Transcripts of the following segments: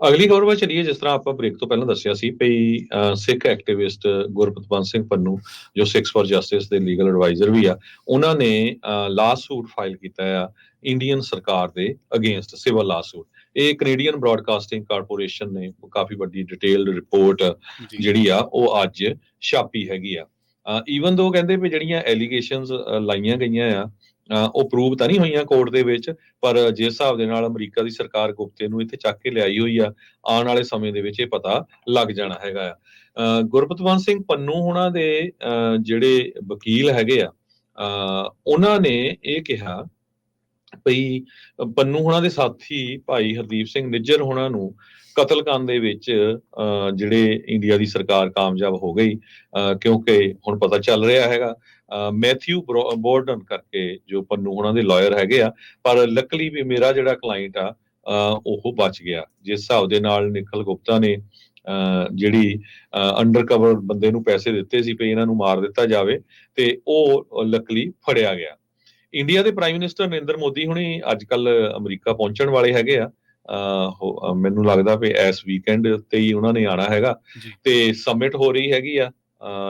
ਅਗਲੀ ਖਬਰ ਵੱਲ ਚਲੀਏ ਜਿਸ ਤਰ੍ਹਾਂ ਆਪਾਂ ਬ੍ਰੇਕ ਤੋਂ ਪਹਿਲਾਂ ਦੱਸਿਆ ਸੀ ਅਹ, ਸਿੱਖ ਐਕਟਿਵਿਸਟ ਗੁਰਪਤਵੰਤ ਸਿੰਘ ਪੰਨੂ ਜੋ ਸਿੱਖਸ ਫॉर ਜਸਟਿਸ ਦੇ ਲੀਗਲ ਐਡਵਾਈਜ਼ਰ ਵੀ ਆ ਉਹਨਾਂ ਨੇ ਲਾ ਸੂਟ ਫਾਈਲ ਕੀਤਾ ਆ ਇੰਡੀਅਨ ਸਰਕਾਰ ਦੇ ਅਗੇਂਸਟ ਸਿਵਲ ਲਾ ਸੂਟ ਇਹ ਕੈਨੇਡੀਅਨ ਬ੍ਰਾਡਕਾਸਟਿੰਗ ਕਾਰਪੋਰੇਸ਼ਨ ਨੇ ਕਾਫੀ ਵੱਡੀ ਡਿਟੇਲਡ ਰਿਪੋਰਟ ਜਿਹੜੀ ਆ ਉਹ ਅੱਜ ਛਾਪੀ ਹੈਗੀ ਆ। ਈਵਨ ਦੋ ਕਹਿੰਦੇ ਵੀ ਜਿਹੜੀਆਂ ਐਲੀਗੇਸ਼ਨਸ ਲਾਈਆਂ ਗਈਆਂ ਆ ਅਹ, ਉਹ ਪ੍ਰੂਵ ਤਾਂ ਨਹੀਂ ਹੋਈਆਂ ਕੋਰਟ ਦੇ ਵਿੱਚ ਪਰ ਜਿਸ ਹਿਸਾਬ ਦੇ ਨਾਲ ਅਮਰੀਕਾ ਦੀ ਸਰਕਾਰ ਗੁਪਤੇ ਨੂੰ ਇੱਥੇ ਚੱਕ ਕੇ ਲਿਆਈ ਹੋਈ ਆ ਆਉਣ ਵਾਲੇ ਸਮੇਂ ਦੇ ਵਿੱਚ ਇਹ ਪਤਾ ਲੱਗ ਜਾਣਾ ਹੈਗਾ ਆ। ਗੁਰਪਤਵੰਤ ਸਿੰਘ ਪੰਨੂ ਹੁਣਾਂ ਦੇ ਅਹ, ਜਿਹੜੇ ਵਕੀਲ ਹੈਗੇ ਆ ਉਹਨਾਂ ਨੇ ਇਹ ਕਿਹਾ ਭਈ ਪੰਨੂ ਹੁਣਾਂ ਦੇ ਸਾਥੀ ਭਾਈ ਹਰਦੀਪ ਸਿੰਘ ਨਿੱਜਰ ਹੁਣਾਂ ਨੂੰ ਕਤਲकांड ਦੇ ਵਿੱਚ ਅਹ, ਜਿਹੜੇ ਇੰਡੀਆ ਦੀ ਸਰਕਾਰ ਕਾਮਯਾਬ ਹੋ ਗਈ ਅਹ, ਕਿਉਂਕਿ ਹੁਣ ਪਤਾ ਚੱਲ ਰਿਹਾ ਹੈਗਾ ਮੈਥਿਊ ਬਰੋ- ਬੋਰਡਨ ਕਰਕੇ ਜੋ ਪੰਨੂ ਹੁਣਾਂ ਦੇ ਲਾਇਰ ਹੈਗੇ ਆ ਪਰ ਲੱਕਲੀ ਵੀ ਮੇਰਾ ਜਿਹੜਾ ਕਲਾਇੰਟ ਆ ਉਹ ਬਚ ਗਿਆ। ਜਿਸ ਹਿਸਾਬ ਦੇ ਨਾਲ ਨਿਖਲ ਗੁਪਤਾ ਨੇ ਜਿਹੜੀ ਅੰਡਰਕਵਰ ਬੰਦੇ ਨੂੰ ਪੈਸੇ ਦਿੱਤੇ ਸੀ ਵੀ ਇਹਨਾਂ ਨੂੰ ਮਾਰ ਦਿੱਤਾ ਜਾਵੇ ਤੇ ਉਹ ਲੱਕਲੀ ਫੜਿਆ ਗਿਆ। ਇੰਡੀਆ ਦੇ ਪ੍ਰਾਈਮ ਮਿਨਿਸਟਰ ਨਰਿੰਦਰ ਮੋਦੀ ਹੁਣੀ ਅੱਜ ਕੱਲ ਅਮਰੀਕਾ ਪਹੁੰਚਣ ਵਾਲੇ ਹੈਗੇ ਆ। ਮੈਨੂੰ ਲੱਗਦਾ ਵੀ ਇਸ ਵੀਕਐਂਡ ਤੇ ਹੀ ਉਹਨਾਂ ਨੇ ਆਣਾ ਹੈਗਾ। ਤੇ ਸਮਿਟ ਹੋ ਰਹੀ ਹੈਗੀ ਆ।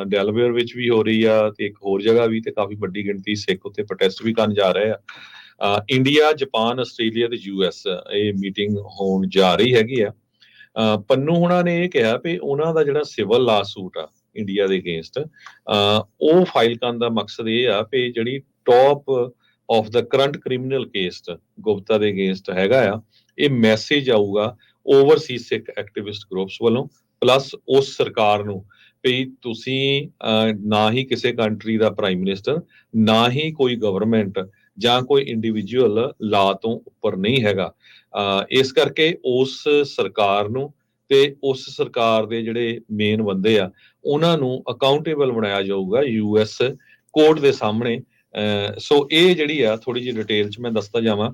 ਡੈਲਵੇਅਰ ਵਿੱਚ ਵੀ ਹੋ ਰਹੀ ਆ ਤੇ ਇੱਕ ਹੋਰ ਜਗ੍ਹਾ ਵੀ ਤੇ ਕਾਫੀ ਵੱਡੀ ਗਿਣਤੀ ਸਿੱਖ ਉੱਤੇ ਪ੍ਰੋਟੈਸਟ ਵੀ ਕਰਨ ਜਾ ਰਹੇ ਆ। ਇੰਡੀਆ ਜਾਪਾਨ ਆਸਟ੍ਰੇਲੀਆ ਤੇ ਯੂਐਸ ਇਹ ਮੀਟਿੰਗ ਹੋਣ ਜਾ ਰਹੀ ਹੈਗੀ ਆ। ਪੰਨੂ ਹੁਣਾਂ ਨੇ ਇਹ ਕਿਹਾ ਵੀ ਉਹਨਾਂ ਦਾ ਜਿਹੜਾ ਸਿਵਲ ਲਾ ਸੂਟ ਆ ਇੰਡੀਆ ਦੇ ਅਗੇਂਸਟ ਉਹ ਫਾਈਲ ਕਰਨ ਦਾ ਮਕਸਦ ਇਹ ਆ ਵੀ ਜਿਹੜੀ ਟੌਪ ਆਫ ਦਾ ਕਰੰਟ ਕ੍ਰਿਮੀਨਲ ਕੇਸ ਗੁਪਤਾ ਦੇ ਅਗੇਂਸਟ ਹੈਗਾ ਆ, ਇਹ ਮੈਸੇਜ ਆਊਗਾ ਓਵਰਸੀਜ਼ ਸਿੱਖ ਐਕਟਿਵਿਸਟ ਗਰੁੱਪਸ ਵੱਲੋਂ ਪਲੱਸ ਉਸ ਸਰਕਾਰ ਨੂੰ ਵੀ ਤੁਸੀਂ ਨਾ ਹੀ ਕਿਸੇ ਕੰਟਰੀ ਦਾ ਪ੍ਰਾਈਮ ਮਿਨਿਸਟਰ ਨਾ ਹੀ ਕੋਈ ਗਵਰਨਮੈਂਟ ਜਾਂ ਕੋਈ ਇੰਡੀਵਿਜੂਅਲ ਲਾ ਤੋਂ ਉੱਪਰ ਨਹੀਂ ਹੈਗਾ। ਇਸ ਕਰਕੇ ਉਸ ਸਰਕਾਰ ਨੂੰ ਤੇ ਉਸ ਸਰਕਾਰ ਦੇ ਜਿਹੜੇ ਮੇਨ ਬੰਦੇ ਆ ਉਹਨਾਂ ਨੂੰ ਅਕਾਊਂਟੇਬਲ ਬਣਾਇਆ ਜਾਊਗਾ ਯੂਐਸ ਕੋਰਟ ਦੇ ਸਾਹਮਣੇ। ਅਹ, ਸੋ ਇਹ ਜਿਹੜੀ ਆ ਥੋੜੀ ਜਿਹੀ ਡਿਟੇਲ ਚ ਮੈਂ ਦੱਸਦਾ ਜਾਵਾਂ।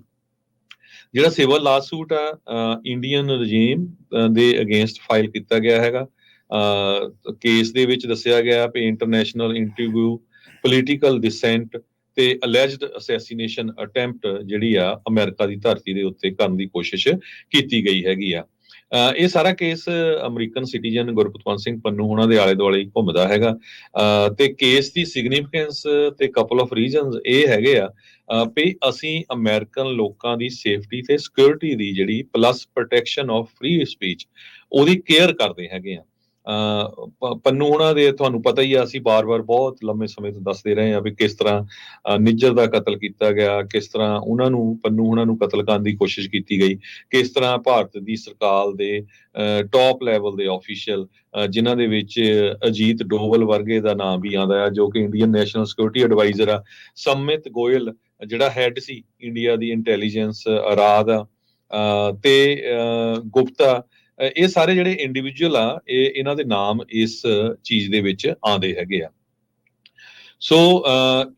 ਜਿਹੜਾ ਸਿਵਲ ਲਾਸੂਟ ਆ ਇੰਡੀਅਨ ਰਜੀਮ ਦੇ ਅਗੇਂਸਟ ਫਾਈਲ ਕੀਤਾ ਗਿਆ ਹੈਗਾ। ਕੇਸ ਦੇ ਵਿੱਚ ਦੱਸਿਆ ਗਿਆ ਕਿ ਇੰਟਰਨੈਸ਼ਨਲ ਇੰਟਰਵਿਊ ਪੋਲੀਟੀਕਲ ਡਿਸੈਂਟ ਤੇ ਅਲੈਜਡ ਅਸੈਸੀਨੇਸ਼ਨ ਅਟੈਂਪਟ ਜਿਹੜੀ ਆ, ਅਮਰੀਕਾ ਦੀ ਧਰਤੀ ਦੇ ਉੱਤੇ ਕਰਨ ਦੀ ਕੋਸ਼ਿਸ਼ ਕੀਤੀ ਗਈ ਹੈਗੀ ਆ। ਇਹ ਸਾਰਾ case American citizen Gurpatwant Singh Pannun ਉਹਨਾਂ ਦੇ ਆਲੇ ਦੁਆਲੇ ਘੁੰਮਦਾ ਹੈਗਾ। ਅਹ, ਤੇ ਕੇਸ ਦੀ ਸਿਗਨੀਫੀਕੈਂਸ ਤੇ ਕਪਲ ਆਫ ਰੀਜ਼ਨਸ ਇਹ ਹੈਗੇ ਆ ਵੀ ਅਸੀਂ ਅਮਰੀਕਨ ਲੋਕਾਂ ਦੀ ਸੇਫਟੀ ਤੇ ਸਿਕਿਉਰਿਟੀ ਦੀ ਜਿਹੜੀ plus protection of free speech ਉਹਦੀ ਕੇਅਰ ਕਰਦੇ ਹੈਗੇ ਆ। ਪੰਨੂ ਉਹਨਾਂ ਦੇ ਤੁਹਾਨੂੰ ਪਤਾ ਹੀ ਆ, ਅਸੀਂ ਬਾਰ-ਬਾਰ ਬਹੁਤ ਲੰਮੇ ਸਮੇਂ ਤੋਂ ਦੱਸਦੇ ਰਹੇ ਆ ਵੀ ਕਿਸ ਤਰ੍ਹਾਂ ਨਿੱਜਰ ਦਾ ਕਤਲ ਕੀਤਾ ਗਿਆ, ਕਿਸ ਤਰ੍ਹਾਂ ਉਹਨਾਂ ਨੂੰ, ਪੰਨੂ ਉਹਨਾਂ ਨੂੰ ਕਤਲ ਕਰਨ ਦੀ ਕੋਸ਼ਿਸ਼ ਕੀਤੀ ਗਈ, ਕਿਸ ਤਰ੍ਹਾਂ ਭਾਰਤ ਦੀ ਸਰਕਾਰ ਦੇ ਟੌਪ ਲੈਵਲ ਦੇ ਆਫੀਸ਼ੀਅਲ ਜਿਨ੍ਹਾਂ ਦੇ ਵਿੱਚ ਅਜੀਤ ਡੋਵਲ ਵਰਗੇ ਦਾ ਨਾਮ ਵੀ ਆਉਂਦਾ ਹੈ ਜੋ ਕਿ ਇੰਡੀਅਨ ਨੈਸ਼ਨਲ ਸਿਕਿਉਰਿਟੀ ਐਡਵਾਈਜ਼ਰ ਆ, ਸੰਮਿਤ ਗੋਇਲ, ਜਿਹੜਾ ਹੈੱਡ ਸੀ ਇੰਡੀਆ ਦੀ ਇੰਟੈਲੀਜੈਂਸ ਰਾਦ ਦਾ ਅਹ ਤੇ ਗੁਪਤਾ ਇਹ ਸਾਰੇ ਜਿਹੜੇ ਇੰਡੀਵਿਜੂਅਲ ਆ ਇਹ ਇਹਨਾਂ ਦੇ ਨਾਮ ਇਸ ਚੀਜ਼ ਦੇ ਵਿੱਚ ਆਉਂਦੇ ਹੈਗੇ ਆ। ਸੋ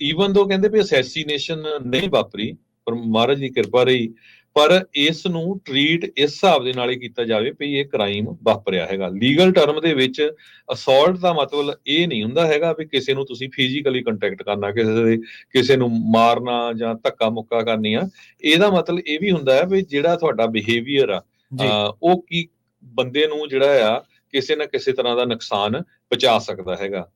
ਈਵਨ ਦੋ ਕਹਿੰਦੇ ਵੀ ਅਸੈਸੀਨੇਸ਼ਨ ਨਹੀਂ ਵਾਪਰੀ ਪਰ ਮਹਾਰਾਜ ਦੀ ਕਿਰਪਾ ਰਹੀ ਪਰ ਇਸ ਨੂੰ ਟ੍ਰੀਟ ਇਸ ਹਿਸਾਬ ਦੇ ਨਾਲ ਹੀ ਕੀਤਾ ਜਾਵੇ ਵੀ ਇਹ ਕ੍ਰਾਈਮ ਵਾਪਰਿਆ ਹੈਗਾ। ਲੀਗਲ ਟਰਮ ਦੇ ਵਿੱਚ ਅਸੌਲਟ ਦਾ ਮਤਲਬ ਇਹ ਨਹੀਂ ਹੁੰਦਾ ਹੈਗਾ ਵੀ ਕਿਸੇ ਨੂੰ ਤੁਸੀਂ ਫਿਜ਼ੀਕਲੀ ਕੰਟੈਕਟ ਕਰਨਾ ਕਿਸੇ ਦੇ ਕਿਸੇ ਨੂੰ ਮਾਰਨਾ ਜਾਂ ਧੱਕਾ ਮੁੱਕਾ ਕਰਨੀ ਆ। ਇਹਦਾ ਮਤਲਬ ਇਹ ਵੀ ਹੁੰਦਾ ਹੈ ਵੀ ਜਿਹੜਾ ਤੁਹਾਡਾ ਬਿਹੇਵੀਅਰ ਆ ਉਹ ਕੀ ਬੰਦੇ ਨੂੰ ਜਿਹੜਾ ਆ ਕਿਸੇ ਨਾ ਕਿਸੇ ਤਰ੍ਹਾਂ ਦਾ ਨੁਕਸਾਨ ਪਹੁੰਚਾ ਸਕਦਾ ਹੈਗਾ।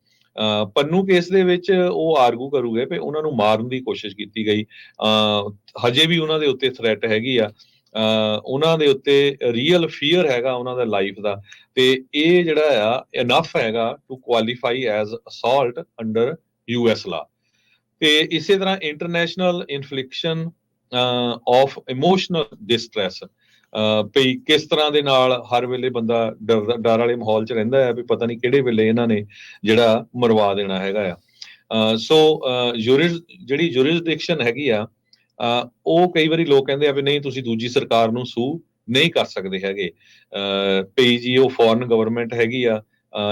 ਪੰਨੂ ਕੇਸ ਦੇ ਵਿੱਚ ਉਹ ਆਰਗੂ ਕਰੂਗੇ ਵੀ ਉਹਨਾਂ ਨੂੰ ਮਾਰਨ ਦੀ ਕੋਸ਼ਿਸ਼ ਕੀਤੀ ਗਈ। ਹਜੇ ਵੀ ਉਹਨਾਂ ਦੇ ਉੱਤੇ ਥ੍ਰੈਟ ਹੈਗੀ ਆ। ਉਹਨਾਂ ਦੇ ਉੱਤੇ ਰੀਅਲ ਫੀਅਰ ਹੈਗਾ ਉਹਨਾਂ ਦਾ ਲਾਈਫ ਦਾ। ਤੇ ਇਹ ਜਿਹੜਾ ਆ ਇਨਫ ਹੈਗਾ to qualify as assault under US law ਤੇ ਇਸੇ ਤਰ੍ਹਾਂ international infliction of emotional distress ਪਈ ਕਿਸ ਤਰ੍ਹਾਂ ਦੇ ਨਾਲ ਹਰ ਵੇਲੇ ਬੰਦਾ ਡਰ ਡਰ ਵਾਲੇ ਮਾਹੌਲ 'ਚ ਰਹਿੰਦਾ ਹੈ ਵੀ ਪਤਾ ਨਹੀਂ ਕਿਹੜੇ ਵੇਲੇ ਇਹਨਾਂ ਨੇ ਜਿਹੜਾ ਮਰਵਾ ਦੇਣਾ ਹੈਗਾ ਆ। ਅਹ, ਸੋ ਜੁਰਿਸ ਜਿਹੜੀ ਜੁਰਿਸਡਿਕਸ਼ਨ ਹੈਗੀ ਆ ਉਹ ਕਈ ਵਾਰੀ ਲੋਕ ਕਹਿੰਦੇ ਆ ਵੀ ਨਹੀਂ, ਤੁਸੀਂ ਦੂਜੀ ਸਰਕਾਰ ਨੂੰ ਸੂ ਨਹੀਂ ਕਰ ਸਕਦੇ ਹੈਗੇ। ਅਹ ਪਈ ਜੀ, ਉਹ ਫੋਰਨ ਗਵਰਨਮੈਂਟ ਹੈਗੀ ਆ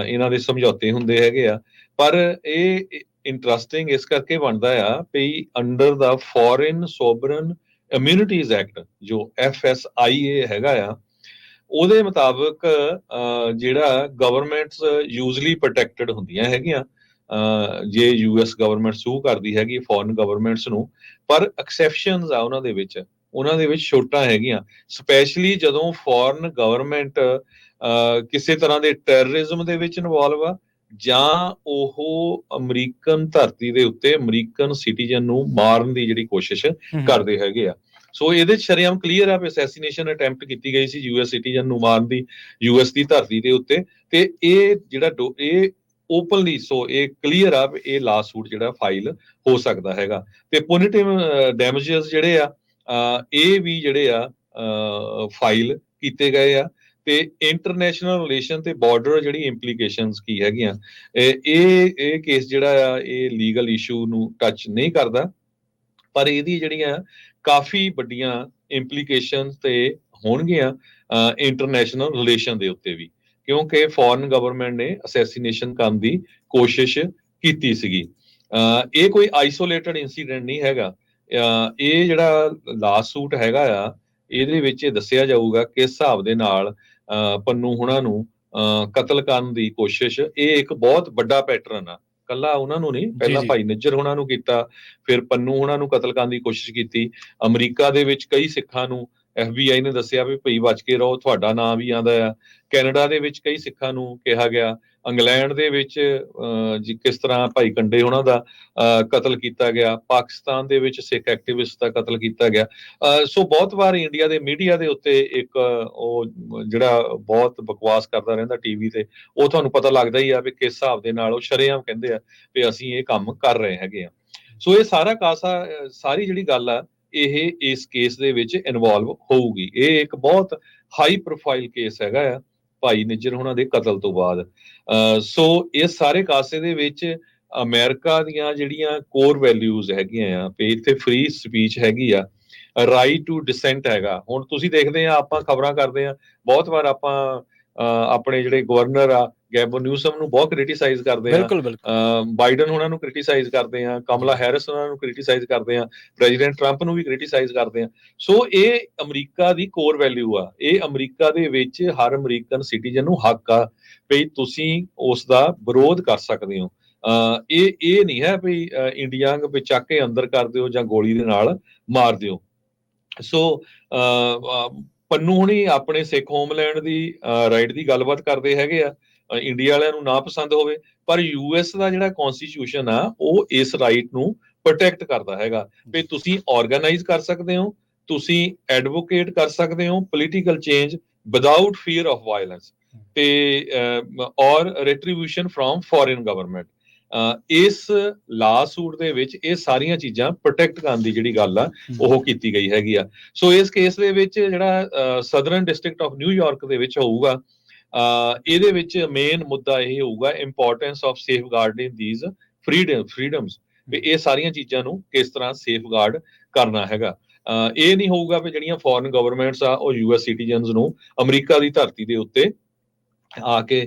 ਇਹਨਾਂ ਦੇ ਸਮਝੌਤੇ ਹੁੰਦੇ ਹੈਗੇ ਆ। ਪਰ ਇਹ ਇੰਟਰਸਟਿੰਗ ਇਸ ਕਰਕੇ ਬਣਦਾ ਆ ਪਈ ਅੰਡਰ ਦਾ ਫੋਰਨ ਸੋਵਰਨ ਇਮਿਊਨਿਟੀਜ਼ ਐਕਟ ਜੋ FSIA ਹੈਗਾ ਆ ਉਹਦੇ ਮੁਤਾਬਕ ਜਿਹੜਾ ਗਵਰਨਮੈਂਟਸ ਯੂਜ਼ਲੀ ਪ੍ਰੋਟੈਕਟਡ ਹੁੰਦੀਆਂ ਹੈਗੀਆਂ ਅਹ, ਜੇ ਯੂਐਸ ਗਵਰਨਮੈਂਟ ਸੂ ਕਰਦੀ ਹੈਗੀ ਫੋਰਨ ਗਵਰਨਮੈਂਟਸ ਨੂੰ ਪਰ ਐਕਸੈਪਸ਼ਨਸ ਆ ਉਹਨਾਂ ਦੇ ਵਿੱਚ ਉਹਨਾਂ ਦੇ ਵਿੱਚ ਛੋਟਾਂ ਹੈਗੀਆਂ ਸਪੈਸ਼ਲੀ ਜਦੋਂ ਫੋਰਨ ਗਵਰਨਮੈਂਟ ਕਿਸੇ ਤਰ੍ਹਾਂ ਦੇ ਟੈਰਰਿਜ਼ਮ ਦੇ ਵਿੱਚ ਇਨਵੋਲਵ ਆ ਜਾਂ ਉਹ ਅਮਰੀਕਨ ਧਰਤੀ ਦੇ ਉੱਤੇ ਅਮਰੀਕਨ ਸਿਟੀਜ਼ਨ ਨੂੰ ਮਾਰਨ ਦੀ ਜਿਹੜੀ ਕੋਸ਼ਿਸ਼ ਕਰਦੇ ਹੈਗੇ ਆ। ਸੋ ਇਹਦੇ ਸ਼ਰੇਆਮ ਕਲੀਅਰ ਆ ਵੀ ਅਸੈਸੀਨੇਸ਼ਨ ਅਟੈਂਪਟ ਕੀਤੀ ਗਈ ਸੀ ਯੂਐਸ ਸਿਟੀਜ਼ਨ ਨੂੰ ਮਾਰਨ ਦੀ ਯੂਐਸ ਦੀ ਧਰਤੀ ਦੇ ਉੱਤੇ। ਤੇ ਇਹ ਜਿਹੜਾ ਇਹ ਓਪਨਲੀ ਸੋ ਇਹ ਕਲੀਅਰ ਆ ਇਹ ਲਾਸੂਟ ਜਿਹੜਾ ਫਾਈਲ ਹੋ ਸਕਦਾ ਹੈਗਾ। ਤੇ ਪੋਨਿਟਿਵ ਡੈਮੇਜਸ ਜਿਹੜੇ ਆ ਇਹ ਵੀ ਜਿਹੜੇ ਆ ਫਾਈਲ ਕੀਤੇ ਗਏ ਆ। ਤੇ ਇੰਟਰਨੈਸ਼ਨਲ ਰਿਲੇਸ਼ਨ ਤੇ ਬਾਰਡਰ ਜਿਹੜੀ ਇੰਪਲੀਕੇਸ਼ਨਸ ਕੀ ਹੈਗੀਆਂ, ਇਹ ਇਹ ਕੇਸ ਜਿਹੜਾ ਆ, ਇਹ ਲੀਗਲ ਇਸ਼ੂ ਨੂੰ ਟੱਚ ਨਹੀਂ ਕਰਦਾ, ਪਰ ਇਹਦੀ ਜਿਹੜੀਆਂ ਕਾਫੀ ਵੱਡੀਆਂ ਇੰਪਲੀਕੇਸ਼ਨਸ ਤੇ ਹੋਣਗੀਆਂ ਇੰਟਰਨੈਸ਼ਨਲ ਰਿਲੇਸ਼ਨ ਦੇ ਉੱਤੇ ਵੀ, ਕਿਉਂਕਿ ਫੋਰਨ ਗਵਰਨਮੈਂਟ ਨੇ ਅਸੈਸੀਨੇਸ਼ਨ ਕਰਨ ਦੀ ਕੋਸ਼ਿਸ਼ ਕੀਤੀ ਸੀਗੀ। ਅਹ ਇਹ ਕੋਈ ਆਈਸੋਲੇਟਡ ਇਨਸੀਡੈਂਟ ਨਹੀਂ ਹੈਗਾ। ਇਹ ਜਿਹੜਾ ਲਾਸਟ ਸੂਟ ਹੈਗਾ ਆ, ਇਹਦੇ ਵਿੱਚ ਇਹ ਦੱਸਿਆ ਜਾਊਗਾ ਕਿਸ ਹਿਸਾਬ ਦੇ ਨਾਲ ਪੰਨੂ ਹੁਣਾਂ ਨੂੰ ਕਤਲ ਕਰਨ ਦੀ ਕੋਸ਼ਿਸ਼ ਇਹ ਇੱਕ ਬਹੁਤ ਵੱਡਾ ਪੈਟਰਨ ਆ ਕੱਲਾ ਉਹਨਾਂ ਨੂੰ ਨਹੀਂ ਪਹਿਲਾਂ। ਭਾਈ ਨਿੱਜਰ ਹੁਣਾਂ ਨੂੰ ਕੀਤਾ ਫਿਰ ਪੰਨੂ ਹੁਣਾਂ ਨੂੰ ਕਤਲ ਕਰਨ ਦੀ ਕੋਸ਼ਿਸ਼ ਕੀਤੀ ਅਮਰੀਕਾ ਦੇ ਵਿੱਚ ਕਈ ਸਿੱਖਾਂ ਨੂੰ FBI ਨੇ ਦੱਸਿਆ ਵੀ ਭਈ ਬਚ ਕੇ ਰਹੋ ਤੁਹਾਡਾ ਨਾਮ ਵੀ ਆਂਦਾ ਆ। ਕੈਨੇਡਾ ਦੇ ਵਿੱਚ ਕਈ ਸਿੱਖਾਂ ਨੂੰ ਕਿਹਾ ਗਿਆ। ਇੰਗਲੈਂਡ ਦੇ ਵਿੱਚ ਜੀ ਕਿਸ ਤਰ੍ਹਾਂ ਭਾਈ ਕੰਡੇ ਉਹਨਾਂ ਦਾ ਕਤਲ ਕੀਤਾ ਗਿਆ। ਪਾਕਿਸਤਾਨ ਦੇ ਵਿੱਚ ਸਿੱਖ ਐਕਟਿਵਿਸਟ ਦਾ ਕਤਲ ਕੀਤਾ ਗਿਆ। ਅਹ, ਸੋ ਬਹੁਤ ਵਾਰ ਇੰਡੀਆ ਦੇ ਮੀਡੀਆ ਦੇ ਉੱਤੇ ਇੱਕ ਉਹ ਜਿਹੜਾ ਬਹੁਤ ਬਕਵਾਸ ਕਰਦਾ ਰਹਿੰਦਾ ਟੀਵੀ ਤੇ ਉਹ ਤੁਹਾਨੂੰ ਪਤਾ ਲੱਗਦਾ ਹੀ ਆ ਵੀ ਕਿਸ ਹਿਸਾਬ ਦੇ ਨਾਲ ਉਹ ਸ਼ਰੇਆਮ ਕਹਿੰਦੇ ਆ ਵੀ ਅਸੀਂ ਇਹ ਕੰਮ ਕਰ ਰਹੇ ਹੈਗੇ ਆ। ਸੋ ਇਹ ਸਾਰਾ ਕਾਸਾ ਸਾਰੀ ਜਿਹੜੀ ਗੱਲ ਆ ਇਹ ਇਸ ਕੇਸ ਦੇ ਵਿੱਚ ਇਨਵੋਲਵ ਹੋਊਗੀ। ਇਹ ਇੱਕ ਬਹੁਤ ਹਾਈ ਪ੍ਰੋਫਾਈਲ ਕੇਸ ਹੈਗਾ ਆ, ਭਾਈ ਨਿੱਜਰ ਹੋਣਾ ਦੇ ਕਤਲ ਤੋਂ ਬਾਅਦ। ਸੋ ਇਹ ਸਾਰੇ ਕਾਸੇ ਦੇ ਵਿੱਚ ਅਮਰੀਕਾ ਦੀਆਂ ਜਿਹੜੀਆਂ ਕੋਰ ਵੈਲਿਊਜ਼ ਹੈਗੀਆਂ ਆ, ਵੀ ਇੱਥੇ ਫ੍ਰੀ ਸਪੀਚ ਹੈਗੀ ਆ ਰਾਈਟ ਟੂ ਡਿਸੈਂਟ ਹੈਗਾ। ਹੁਣ ਤੁਸੀਂ ਦੇਖਦੇ ਆ, ਆਪਾਂ ਖਬਰਾਂ ਕਰਦੇ ਆ, ਬਹੁਤ ਵਾਰ ਆਪਾਂ ਆਪਣੇ ਜਿਹੜੇ ਗਵਰਨਰ ਆ ਗੈਬੋ ਨਿਊਸਮ ਨੂੰ ਬਹੁਤ ਕ੍ਰਿਟਿਸਾਈਜ਼ ਕਰਦੇ ਆ ਬਿਲਕੁਲ ਬਿਲਕੁਲ। ਅਹ ਬਾਈਡਨ ਉਹਨਾਂ ਨੂੰ ਕ੍ਰਿਟਿਸਾਈਜ਼ ਕਰਦੇ ਆ ਕਮਲਾ ਹੈਰਿਸ ਉਹਨਾਂ ਨੂੰ ਕ੍ਰਿਟਿਸਾਈਜ਼ ਕਰਦੇ ਆ ਪ੍ਰੈਜ਼ੀਡੈਂਟ ਟਰੰਪ ਨੂੰ ਵੀ ਕ੍ਰਿਟਿਸਾਈਜ਼ ਕਰਦੇ ਆ ਸੋ ਇਹ ਅਮਰੀਕਾ ਦੀ ਕੋਰ ਵੈਲਿਊ ਆ। ਇਹ ਅਮਰੀਕਾ ਦੇ ਵਿੱਚ ਹਰ ਅਮਰੀਕਨ ਸਿਟੀਜ਼ਨ ਨੂੰ ਹੱਕ ਆ ਵੀ ਤੁਸੀਂ ਉਸ ਦਾ ਵਿਰੋਧ ਕਰ ਸਕਦੇ ਹੋ। ਇਹ ਇਹ ਨਹੀਂ ਹੈ ਵੀ ਇੰਡੀਆ ਵਿੱਚ ਚੱਕ ਕੇ ਅੰਦਰ ਕਰ ਦਿਓ ਜਾਂ ਗੋਲੀ ਦੇ ਨਾਲ ਮਾਰ ਦਿਓ। ਸੋ ਪੰਨੂ ਹੁਣੀ ਆਪਣੇ ਸਿੱਖ ਹੋਮਲੈਂਡ ਦੀ ਰਾਈਟ ਦੀ ਗੱਲਬਾਤ ਕਰਦੇ ਹੈਗੇ ਆ। ਇੰਡੀਆ ਵਾਲਿਆਂ ਨੂੰ ਨਾ ਪਸੰਦ ਹੋਵੇ, ਪਰ ਯੂਐਸ ਦਾ ਜਿਹੜਾ ਕਨਸਟੀਟਿਊਸ਼ਨ ਆ, ਉਹ ਇਸ ਰਾਈਟ ਨੂੰ ਪ੍ਰੋਟੈਕਟ ਕਰਦਾ ਹੈਗਾ। ਵੀ ਤੁਸੀਂ ਆਰਗੇਨਾਈਜ਼ ਕਰ ਸਕਦੇ ਹੋ, ਤੁਸੀਂ ਐਡਵੋਕੇਟ ਕਰ ਸਕਦੇ ਹੋ political change without fear of violence ਤੇ ਔਰ ਰੈਟਰੀਬਿਊਸ਼ਨ ਫਰੋਮ ਫੋਰਨ ਗਵਰਨਮੈਂਟ ਇਸ ਲਾ ਸੂਟ ਦੇ ਵਿੱਚ ਇਹ ਸਾਰੀਆਂ ਚੀਜ਼ਾਂ ਪ੍ਰੋਟੈਕਟ ਕਰਨ ਦੀ ਜਿਹੜੀ ਗੱਲ ਆ, ਉਹ ਕੀਤੀ ਗਈ ਹੈਗੀ ਆ। ਸੋ ਇਸ ਕੇਸ ਦੇ ਵਿੱਚ ਜਿਹੜਾ ਸਦਰਨ ਡਿਸਟ੍ਰਿਕਟ ਆਫ ਨਿਊਯਾਰਕ ਦੇ ਵਿੱਚ ਹੋਊਗਾ ਇਹਦੇ ਵਿੱਚ ਮੇਨ ਮੁੱਦਾ ਇਹ ਹੋਊਗਾ importance of safeguarding these freedom freedoms ਵੀ ਇਹ ਸਾਰੀਆਂ ਚੀਜ਼ਾਂ ਨੂੰ ਕਿਸ ਤਰ੍ਹਾਂ ਸੇਫਗਾਰਡ ਕਰਨਾ ਹੈਗਾ। ਇਹ ਨਹੀਂ ਹੋਊਗਾ ਵੀ ਜਿਹੜੀਆਂ ਫੋਰਨ ਗਵਰਨਮੈਂਟਸ ਆ, ਉਹ ਯੂਐਸ ਸਿਟੀਜ਼ਨਸ ਨੂੰ ਅਮਰੀਕਾ ਦੀ ਧਰਤੀ ਦੇ ਉੱਤੇ ਆ ਕੇ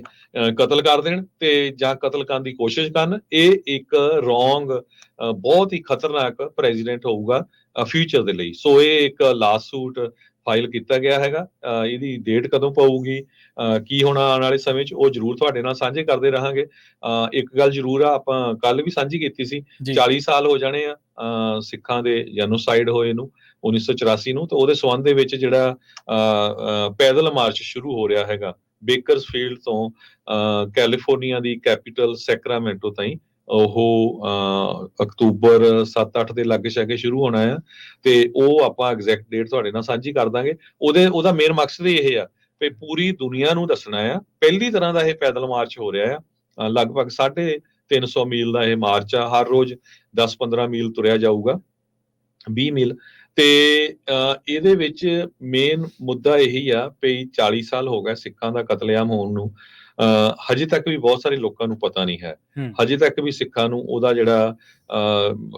ਕਤਲ ਕਰ ਦੇਣ ਤੇ ਜਾਂ ਕਤਲ ਕਰਨ ਦੀ ਕੋਸ਼ਿਸ਼ ਕਰਨ, ਇਹ ਇੱਕ ਰੋਂਗ ਬਹੁਤ ਹੀ ਖਤਰਨਾਕ ਪ੍ਰੈਜ਼ੀਡੈਂਟ ਹੋਊਗਾ ਫਿਊਚਰ ਦੇ ਲਈ। ਸੋ ਇਹ ਇੱਕ ਲਾਸੂਟ ਫਾਈਲ ਕੀਤਾ ਗਿਆ ਹੈਗਾ ਇਹਦੀ ਡੇਟ ਕਦੋਂ ਪਊਗੀ ਕੀ ਹੋਣਾ ਆਉਣ ਵਾਲੇ ਸਮੇਂ 'ਚ ਉਹ ਜਰੂਰ ਤੁਹਾਡੇ ਨਾਲ ਸਾਂਝੇ ਕਰਦੇ ਰਹਾਂਗੇ। ਇੱਕ ਗੱਲ ਜਰੂਰ ਆ ਆਪਾਂ ਕੱਲ ਵੀ ਸਾਂਝੀ ਕੀਤੀ ਸੀ ਜੀ। 40 ਸਾਲ ਹੋ ਜਾਣੇ ਆ ਸਿੱਖਾਂ ਦੇ ਜੈਨੋਸਾਈਡ ਹੋਏ ਨੂੰ 1984 ਨੂੰ ਤੇ ਉਹਦੇ ਸੰਬੰਧ ਦੇ ਵਿੱਚ ਜਿਹੜਾ ਪੈਦਲ ਮਾਰਚ ਸ਼ੁਰੂ ਹੋ ਰਿਹਾ ਹੈਗਾ ਬੇਕਰਸਫੀਲਡ ਤੋਂ ਕੈਲੀਫੋਰਨੀਆ ਦੀ ਕੈਪੀਟਲ ਸੈਕਰਾਮੈਂਟੋ ਤਾਈਂ ਉਹ ਅਕਤੂਬਰ 7-8 ਦੇ ਲਾਗੇ ਛਾਗੇ ਸ਼ੁਰੂ ਹੋਣਾ ਆ ਤੇ ਉਹ ਆਪਾਂ ਐਗਜ਼ੈਕਟ ਡੇਟ ਤੁਹਾਡੇ ਨਾਲ ਸਾਂਝੀ ਕਰ ਦਾਂਗੇ। ਉਹਦੇ ਉਹਦਾ ਮੇਨ ਮਕਸਦ ਇਹ ਆ ਵੀ ਪੂਰੀ ਦੁਨੀਆ ਨੂੰ ਦੱਸਣਾ ਆ। ਪਹਿਲੀ ਤਰ੍ਹਾਂ ਦਾ ਇਹ ਪੈਦਲ ਮਾਰਚ ਹੋ ਰਿਹਾ ਆ। ਅਹ, ਲਗਭਗ 350 ਮੀਲ ਦਾ ਇਹ ਮਾਰਚ ਆ। ਹਰ ਰੋਜ਼ 10-15 ਮੀਲ ਤੁਰਿਆ ਜਾਊਗਾ 20 ਮੀਲ। ਤੇ ਅਹ, ਇਹਦੇ ਵਿੱਚ ਮੇਨ ਮੁੱਦਾ ਇਹੀ ਆ ਵੀ 40 ਸਾਲ ਹੋ ਗਏ ਸਿੱਖਾਂ ਦਾ ਕਤਲੇਆਮ ਹੋਣ ਨੂੰ। ਹਜੇ ਤੱਕ ਵੀ ਬਹੁਤ ਸਾਰੇ ਲੋਕਾਂ ਨੂੰ ਪਤਾ ਨਹੀਂ ਹੈ। ਹਜੇ ਤੱਕ ਵੀ ਸਿੱਖਾਂ ਨੂੰ ਉਹਦਾ ਜਿਹੜਾ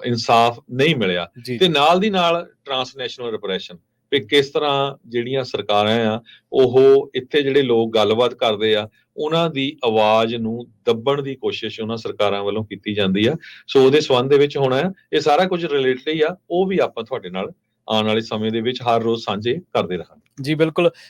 ਇਨਸਾਫ ਨਹੀਂ ਮਿਲਿਆ। ਤੇ ਨਾਲ ਦੀ ਨਾਲ ਟਰਾਂਸਨੈਸ਼ਨਲ ਰਿਪਰੈਸ਼ਨ ਵੀ ਕਿਸ ਤਰ੍ਹਾਂ ਜਿਹੜੀਆਂ ਸਰਕਾਰਾਂ ਆ ਉਹ ਇੱਥੇ ਜਿਹੜੇ ਲੋਕ ਗੱਲਬਾਤ ਕਰਦੇ ਆ ਉਹਨਾਂ ਦੀ ਆਵਾਜ਼ ਨੂੰ ਦੱਬਣ ਦੀ ਕੋਸ਼ਿਸ਼ ਉਹਨਾਂ ਸਰਕਾਰਾਂ ਵੱਲੋਂ ਕੀਤੀ ਜਾਂਦੀ ਆ। ਸੋ ਉਹਦੇ ਸਬੰਧ ਦੇ ਵਿੱਚ ਹੋਣਾ ਇਹ ਸਾਰਾ ਕੁਝ ਰਿਲੇਟਡ ਹੀ ਆ ਉਹ ਵੀ ਆਪਾਂ ਤੁਹਾਡੇ ਨਾਲ ਆਉਣ ਵਾਲੇ ਸਮੇਂ ਦੇ ਵਿੱਚ ਹਰ ਰੋਜ਼ ਸਾਂਝੇ ਕਰਦੇ ਰਹਾਂਗੇ। ਜੀ ਬਿਲਕੁਲ।